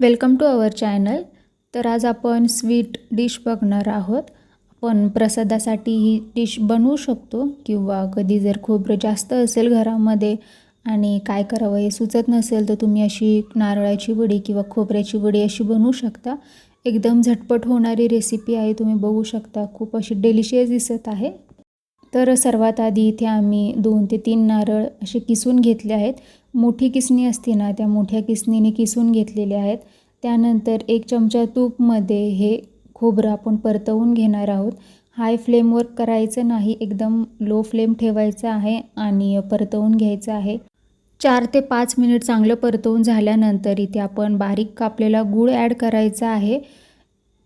Welcome to our channel. तर आज आपण स्वीट डिश बघणार आहोत. आपण प्रसादासाठी ही डिश बनवू शकतो किंवा कधी जर खोबरं जास्त असेल घरामध्ये आणि काय करावं हे सुचत नसेल तर तुम्ही अशी नारळाची वडी किंवा खोबऱ्याची वडी अशी बनवू शकता. एकदम झटपट होणारी रेसिपी आहे तुम्ही बघू शकता. खूप अशी डेलिशियस दिसत आहे. तर सर्वात आधी इथे आम्ही दोन ते तीन नारळ असे किसून घेतले आहेत. मोठी किसणी असते ना त्या मोठ्या किसणीने किसून घेतलेले आहेत. त्यानंतर एक चमचा तूपमध्ये हे खोबरं आपण परतवून घेणार आहोत. हाय फ्लेमवर करायचं नाही एकदम लो फ्लेम ठेवायचं आहे आणि परतवून घ्यायचं आहे. चार ते पाच मिनिट चांगलं परतवून झाल्यानंतर इथे आपण बारीक कापलेला गूळ ॲड करायचा आहे.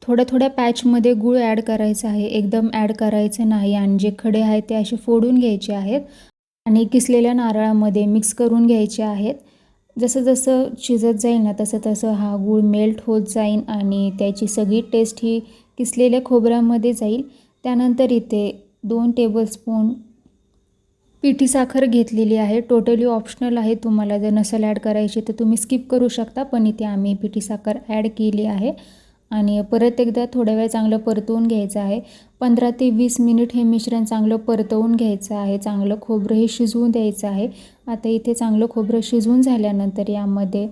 थोड्या थोड्या पॅचमध्ये गूळ ॲड करायचा आहे. एकदम ॲड करायचं नाही आणि जे खडे आहेत ते असे फोडून घ्यायचे आहेत आणि किसलेल्या नारळामध्ये मिक्स करून घ्यायचे आहेत. जसं जसं शिजत जाईल ना तसं तसं हा गूळ मेल्ट होत जाईल आणि त्याची सगळी टेस्ट ही किसलेल्या खोबऱ्यामध्ये जाईल. त्यानंतर इथे दोन टेबलस्पून पिठी साखर घेतलेली आहे. टोटली ऑप्शनल आहे. तुम्हाला जर नसेल ॲड करायची तर तुम्ही स्किप करू शकता पण इथे आम्ही पिठी साखर ॲड केली आहे. आणि परत एकदा थोड्या वेळ चांगलं परतवून घ्यायचं आहे. पंधरा ते वीस मिनिट हे मिश्रण चांगलं परतवून घ्यायचं आहे. चांगलं खोबरं हे शिजवून द्यायचं आहे. आता इथे चांगलं खोबरं शिजवून झाल्यानंतर यामध्ये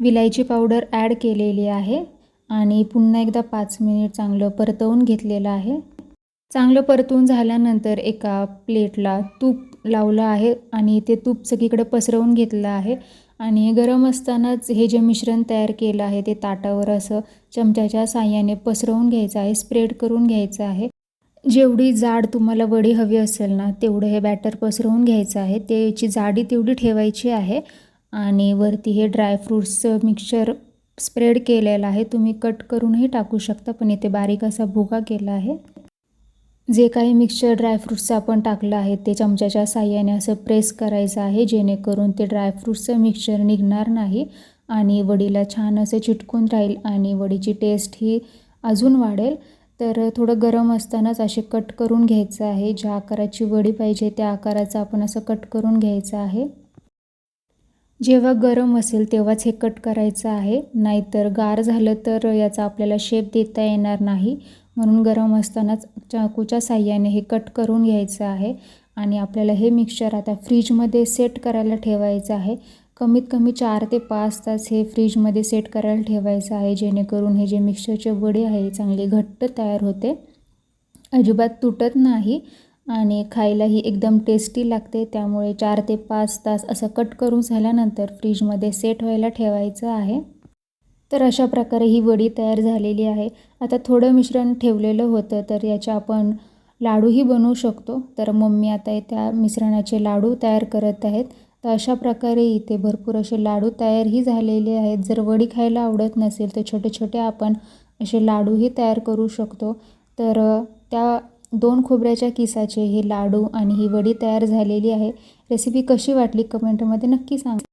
विलायची पावडर ॲड केलेली आहे आणि पुन्हा एकदा पाच मिनिट चांगलं परतवून घेतलेलं आहे. चांगलं परतवून झाल्यानंतर एका प्लेटला तूप लावलं आहे आणि ते तूप सगळीकडे पसरवून घेतलं आहे. आणि गरम असतानाच हे जे मिश्रण तयार केलं आहे ते ताटावर असं चमच्याच्या साह्याने पसरवून घ्यायचं आहे स्प्रेड करून घ्यायचं आहे. जेवढी जाड तुम्हाला वडी हवी असेल ना तेवढं हे बॅटर पसरवून घ्यायचं आहे. त्याची जाडी तेवढी ठेवायची आहे आणि वरती हे ड्रायफ्रूट्सचं मिक्सचर स्प्रेड केलेलं आहे. तुम्ही कट करूनही टाकू शकता पण इथे बारीक असा भुगा केला आहे. जे काही मिक्सचर ड्रायफ्रूट्सचं आपण टाकलं आहे ते चमच्याच्या साह्याने असं प्रेस करायचं आहे जेणेकरून ते ड्रायफ्रूट्सचं मिक्सचर निघणार नाही आणि वडीला छान असं चिटकून राहील आणि वडीची टेस्ट ही अजून वाढेल. तर थोडं गरम असतानाच असे कट करून घ्यायचं आहे. ज्या आकाराची वडी पाहिजे त्या आकाराचं आपण असं कट करून घ्यायचं आहे. जेव्हा गरम असेल तेव्हाच हे कट करायचं आहे. नाहीतर गार झालं तर याचा आपल्याला शेप देता येणार नाही. म्हणून गरम असतानाच चाकूच्या साह्याने हे कट करून घ्यायचं आहे आणि आपल्याला हे मिक्सचर आता फ्रीजमध्ये सेट करायला ठेवायचं आहे. कमीत कमी चार ते पाच तास हे फ्रीजमध्ये सेट करायला ठेवायचं आहे जेणेकरून हे जे मिक्सरचे वडे आहे चांगले घट्ट तयार होते. अजिबात तुटत नाही आणि खायलाही एकदम टेस्टी लागते. त्यामुळे चार ते पाच तास असं कट करून झाल्यानंतर फ्रीजमध्ये सेट व्हायला ठेवायचं आहे. तर अशा प्रकारे ही वडी तयार झालेली आहे. आता थोडं मिश्रण ठेवलेलं होतं तर याच्या आपण लाडूही बनवू शकतो. तर मम्मी आता त्या मिश्रणाचे लाडू तयार करत आहेत. तर अशा प्रकारे इथे भरपूर असे लाडू तयारही झालेले आहेत. जर वडी खायला आवडत नसेल तर छोटे छोटे आपण असे लाडूही तयार करू शकतो. तर त्या दोन खोबऱ्याच्या किसाचे हे लाडू आणि ही वडी तयार झालेली आहे. रेसिपी कशी वाटली कमेंटमध्ये नक्की सांगा.